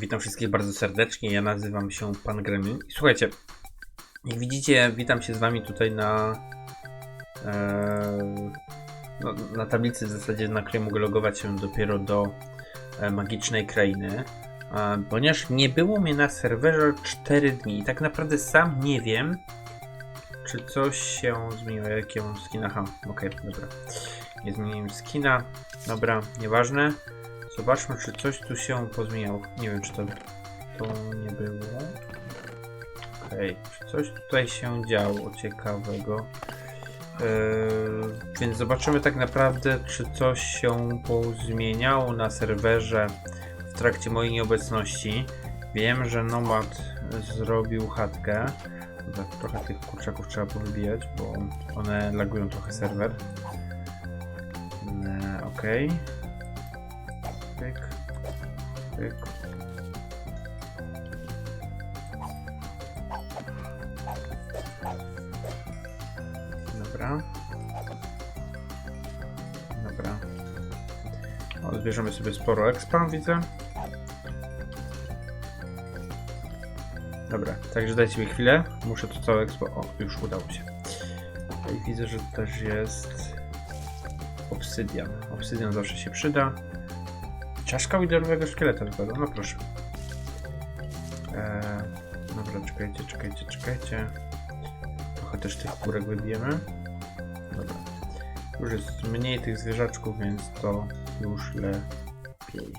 Witam wszystkich bardzo serdecznie. Ja nazywam się Pan Gremlin. Słuchajcie, jak widzicie, witam się z Wami tutaj na. E, no, na tablicy w zasadzie, na której mogę logować się dopiero do e, magicznej krainy. E, ponieważ nie było mnie na serwerze 4 dni. I tak naprawdę sam nie wiem, czy coś się zmieniło. Jakie mam skina? Aha, okej, dobra. Nie zmieniłem skina. Dobra, nieważne. Zobaczmy, czy coś tu się pozmieniało. Nie wiem, czy to, to nie było. Okej, czy coś tutaj się działo ciekawego. Yy, więc zobaczymy tak naprawdę, czy coś się pozmieniało na serwerze w trakcie mojej nieobecności. Wiem, że Nomad zrobił chatkę. Dobra, trochę tych kurczaków trzeba powybijać, bo one lagują trochę serwer. Yy, Okej. Pyk. Pyk. Dobra. Dobra. O, zbierzemy sobie sporo expa, widzę. Dobra, także dajcie mi chwilę. Muszę to całe expo... O, już udało się. I widzę, że też jest obsydian. Obsydian zawsze się przyda. Czaszka widelowego szkieleta wypada, no proszę. Eee, dobra, czekajcie, czekajcie, czekajcie. Trochę też tych kurek wybijemy. Dobra. Już jest mniej tych zwierzaczków, więc to już lepiej.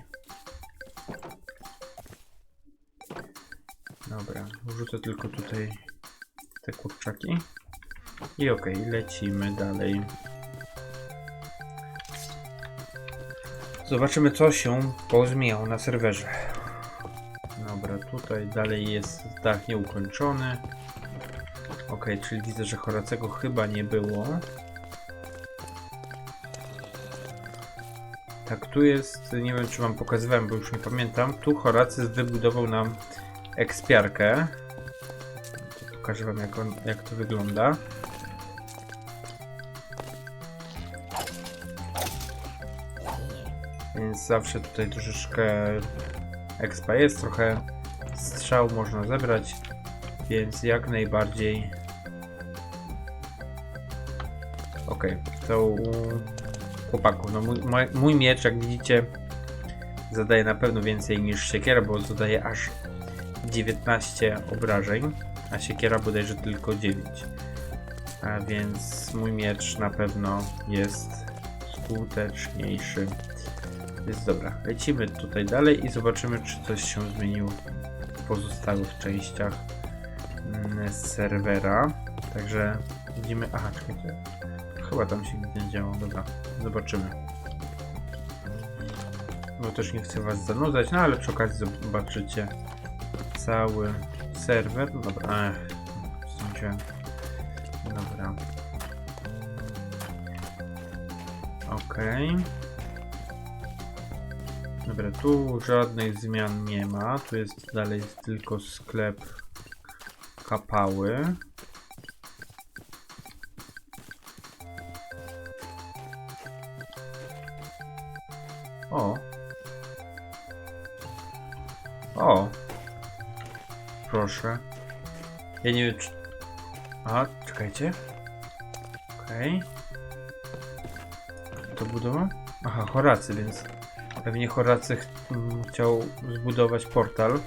Dobra, wrzucę tylko tutaj te kurczaki. I okej, lecimy dalej. Zobaczymy, co się pozmieniało na serwerze. Dobra, tutaj dalej jest dach nieukończony. Ok, czyli widzę, że Horacego chyba nie było. Tak, tu jest, nie wiem czy wam pokazywałem, bo już nie pamiętam. Tu Horacy wybudował nam ekspiarkę. Pokażę wam jak, on, jak to wygląda. Więc zawsze tutaj troszeczkę expa jest, trochę strzał można zebrać, więc jak najbardziej. Ok, to u chłopaków. No mój, mój, miecz, jak widzicie, zadaje na pewno więcej niż siekiera, bo zadaje aż 19 obrażeń, a siekiera bodajże tylko 9. A więc mój miecz na pewno jest skuteczniejszy. Jest dobra. Lecimy tutaj dalej i zobaczymy, czy coś się zmieniło w pozostałych częściach mm, serwera. Także widzimy. Aha, czekajcie. Chyba tam się nic nie działo. Dobra, zobaczymy. No też nie chcę was zanudzać, no ale przy okazji zobaczycie cały serwer. No dobra, ech, zdążyłem. Dobra. Okej. Dobra, tu żadnych zmian nie ma. Tu jest dalej tylko sklep kapały. O. O. Proszę. Ja nie wiem czy... A, czekajcie. Okej. To budowa? Aha, Horacy, więc pewnie Horacy ch chciał zbudować portal.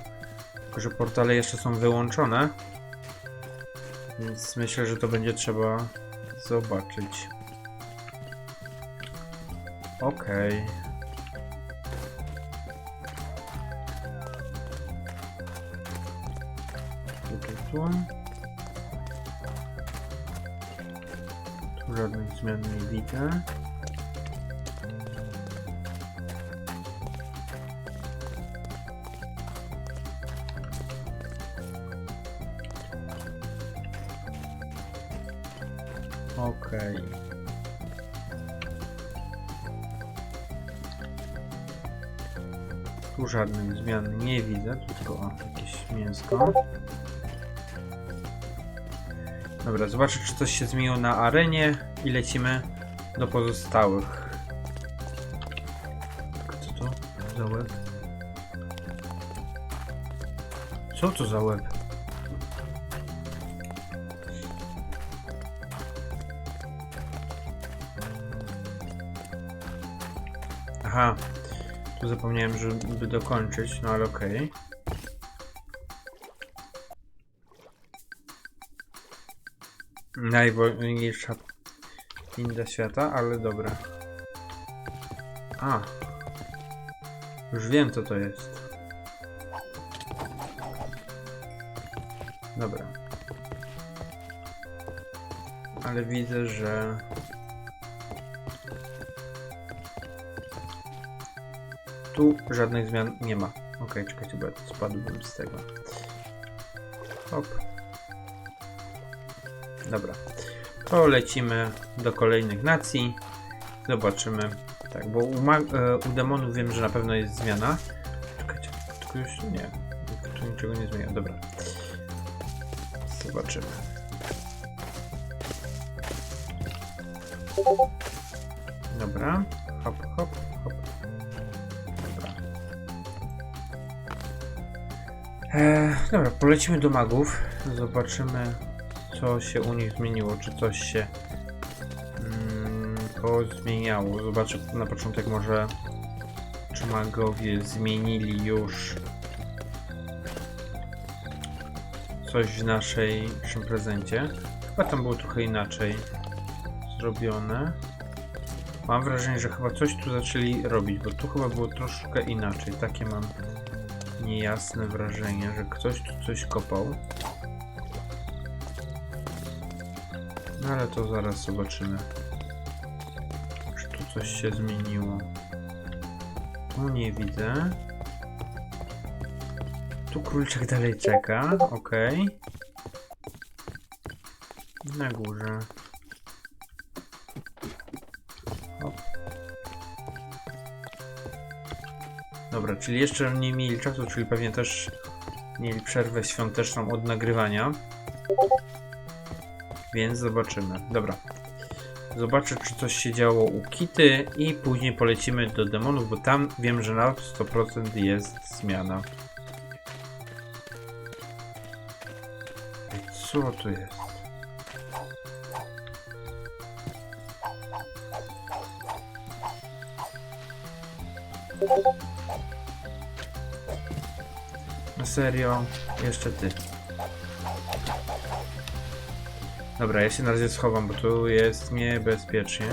Tylko, że portale jeszcze są wyłączone. Więc myślę, że to będzie trzeba zobaczyć. Okej. Tu, tu. Tu żadnych zmian nie widzę. Okej. Tu żadnych zmian nie widzę, tylko o, jakieś mięsko. Dobra, zobaczę czy coś się zmieniło na arenie i lecimy do pozostałych. Co to? Dołek. Co to za łeb? Aha, tu zapomniałem, żeby dokończyć, no ale okej. Najwolniejsza pinda świata, ale dobra. A. Już wiem co to jest. Dobra. Ale widzę, że... Tu żadnych zmian nie ma. Okej, czekajcie, bo ja spadłbym z tego. Hop. Dobra. To lecimy do kolejnych nacji. Zobaczymy. Tak, bo u, e, u demonów wiem, że na pewno jest zmiana. Czekajcie, tylko już nie. Tu niczego nie zmienia. Dobra. Zobaczymy. Dobra. Hop, hop, hop. E, dobra, polecimy do magów. Zobaczymy, co się u nich zmieniło. Czy coś się mm, pozmieniało. Zobaczę na początek może, czy magowie zmienili już coś w naszej, naszym prezencie. Chyba tam było trochę inaczej zrobione. Mam wrażenie, że chyba coś tu zaczęli robić, bo tu chyba było troszkę inaczej. Takie mam niejasne wrażenie, że ktoś tu coś kopał. No ale to zaraz zobaczymy. Czy tu coś się zmieniło? Tu nie widzę. Tu króliczek dalej czeka, okej. Na górze. Dobra, czyli jeszcze nie mieli czasu, czyli pewnie też mieli przerwę świąteczną od nagrywania. Więc zobaczymy. Dobra. Zobaczę, czy coś się działo u Kity i później polecimy do demonów, bo tam wiem, że na 100% jest zmiana. Co to jest? Na serio? Jeszcze ty. Dobra, ja się na razie schowam, bo tu jest niebezpiecznie.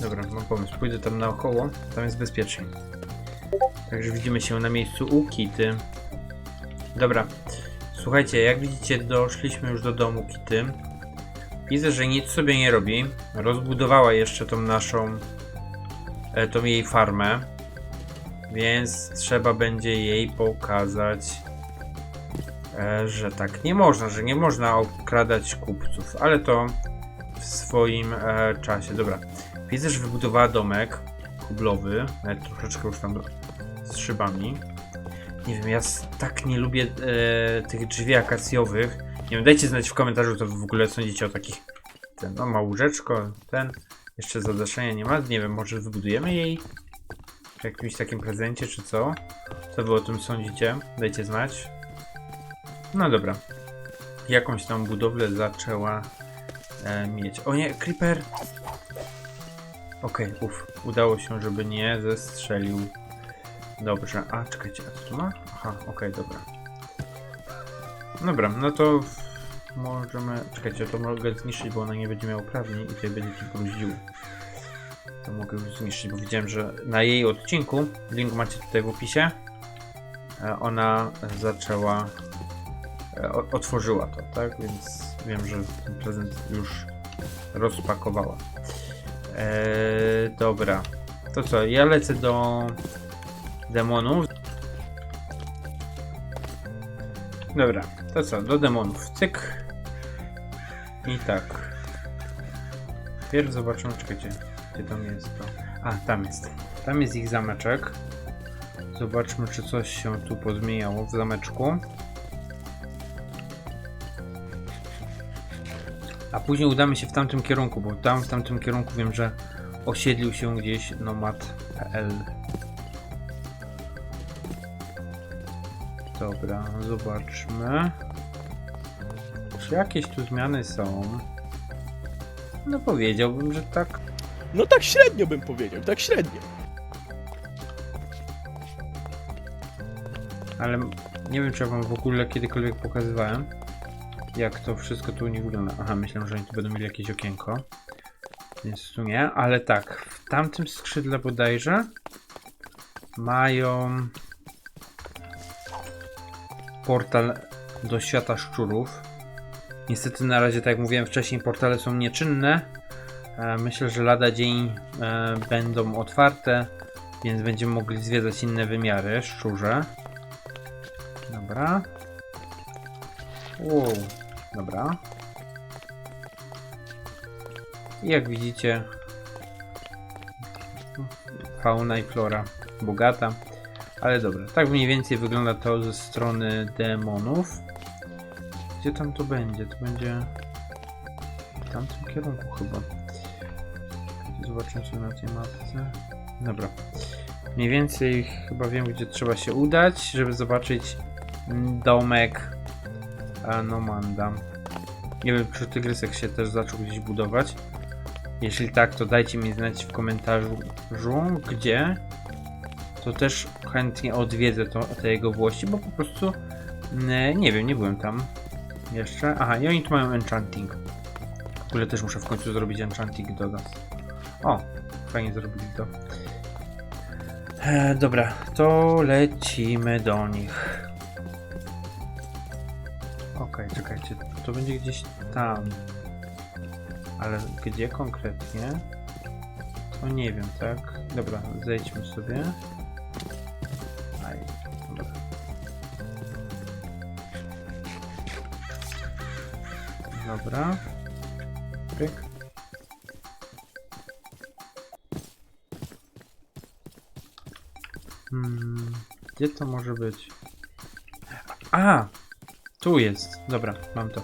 Dobra, mam pomysł. Pójdę tam naokoło, tam jest bezpiecznie. Także widzimy się na miejscu u Kity. Dobra, słuchajcie, jak widzicie, doszliśmy już do domu Kity. Widzę, że nic sobie nie robi. Rozbudowała jeszcze tą naszą, e, tą jej farmę. Więc trzeba będzie jej pokazać, e, że tak nie można, że nie można okradać kupców, ale to w swoim e, czasie. Dobra, widzę, że wybudowała domek kublowy, nawet troszeczkę już tam z szybami. Nie wiem, ja tak nie lubię e, tych drzwi akacjowych. Nie wiem, dajcie znać w komentarzu, co w ogóle sądzicie o takich. Ten, no, ma łóżeczko, ten. Jeszcze zadaszenia nie ma. Nie wiem, może wybudujemy jej w jakimś takim prezencie, czy co? Co wy o tym sądzicie? Dajcie znać. No dobra. Jakąś tam budowlę zaczęła e, mieć. O nie, Creeper! Okej, uff. Udało się, żeby nie zestrzelił. Dobrze. A, czekajcie, a tu? Aha, okej, dobra. Dobra, no to możemy... Czekajcie, to mogę zniszczyć, bo ona nie będzie miała uprawnień i tutaj będzie tylko bruździł. To mogę już zniszczyć, bo widziałem, że na jej odcinku, link macie tutaj w opisie, e, ona zaczęła... e, Otworzyła to, tak? Więc wiem, że ten prezent już rozpakowała. Eee, dobra. To co, ja lecę do demonów. Dobra, to co, do demonów. Cyk. I tak. Pierw zobaczymy, czekajcie, gdzie tam jest to. A, tam jest. Tam jest ich zameczek. Zobaczmy, czy coś się tu pozmieniało w zameczku. A później udamy się w tamtym kierunku, bo tam w tamtym kierunku wiem, że osiedlił się gdzieś nomad.pl. Dobra, zobaczmy. Czy jakieś tu zmiany są? No powiedziałbym, że tak. No tak średnio bym powiedział, tak średnio. Ale nie wiem, czy ja wam w ogóle kiedykolwiek pokazywałem, jak to wszystko tu nich wygląda. Aha, myślałem, że oni tu będą mieli jakieś okienko. Więc tu nie, ale tak, w tamtym skrzydle bodajże mają portal do świata szczurów. Niestety na razie, tak jak mówiłem wcześniej, portale są nieczynne. E, Myślę, że lada dzień e, będą otwarte, więc będziemy mogli zwiedzać inne wymiary szczurze. Dobra. Wow. Dobra. I jak widzicie, fauna i flora bogata. Ale dobra, tak mniej więcej wygląda to ze strony demonów. Gdzie tam to będzie? To będzie w tamtym kierunku chyba. Zobaczmy sobie na tej mapce. Dobra. Mniej więcej chyba wiem, gdzie trzeba się udać, żeby zobaczyć domek Anomanda. Nie wiem, czy tygrysek się też zaczął gdzieś budować. Jeśli tak, to dajcie mi znać w komentarzu, gdzie. To też chętnie odwiedzę to, te jego włości, bo po prostu nie, nie wiem, nie byłem tam jeszcze. Aha, i oni tu mają enchanting. Ogóle też muszę w końcu zrobić enchanting do nas. O, fajnie zrobili to. E, dobra, to lecimy do nich. Okej, czekajcie, to będzie gdzieś tam. Ale gdzie konkretnie? To nie wiem, tak? Dobra, zejdźmy sobie. Dobra. Pyk. Hmm, gdzie to może być? A! Tu jest. Dobra, mam to.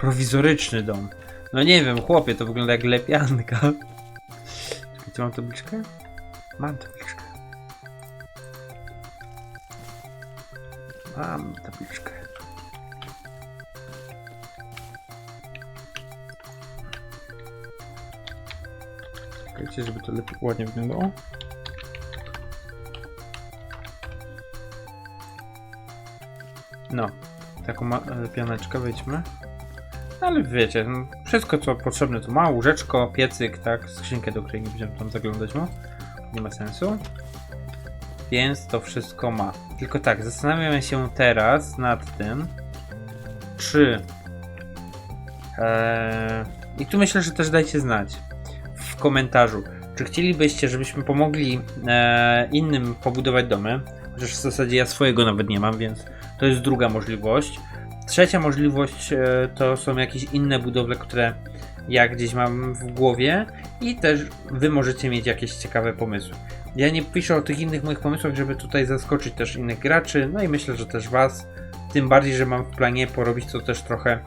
Prowizoryczny dom. No nie wiem, chłopie, to wygląda jak lepianka. Czekaj, czy mam tabliczkę? Mam tabliczkę. Mam tabliczkę. Czekajcie, żeby to lepiej ładnie wyglądało. No, taką e, pianeczkę wejdźmy. Ale wiecie, no, wszystko co potrzebne tu ma, łóżeczko, piecyk, tak, skrzynkę, do której nie będziemy tam zaglądać mu. Nie ma sensu. Więc to wszystko ma. Tylko tak, zastanawiamy się teraz nad tym, czy... Eee, I tu myślę, że też dajcie znać w komentarzu, czy chcielibyście, żebyśmy pomogli e, innym pobudować domy. Chociaż w zasadzie ja swojego nawet nie mam, więc to jest druga możliwość. Trzecia możliwość e, to są jakieś inne budowle, które ja gdzieś mam w głowie i też wy możecie mieć jakieś ciekawe pomysły. Ja nie piszę o tych innych moich pomysłach, żeby tutaj zaskoczyć też innych graczy, no i myślę, że też was. Tym bardziej, że mam w planie porobić to też trochę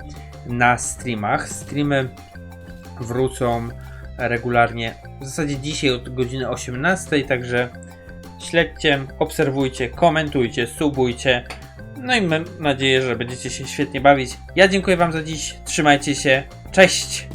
na streamach. Streamy wrócą regularnie, w zasadzie dzisiaj od godziny 18, także śledźcie, obserwujcie, komentujcie, subujcie. No i mam nadzieję, że będziecie się świetnie bawić. Ja dziękuję Wam za dziś. Trzymajcie się. Cześć!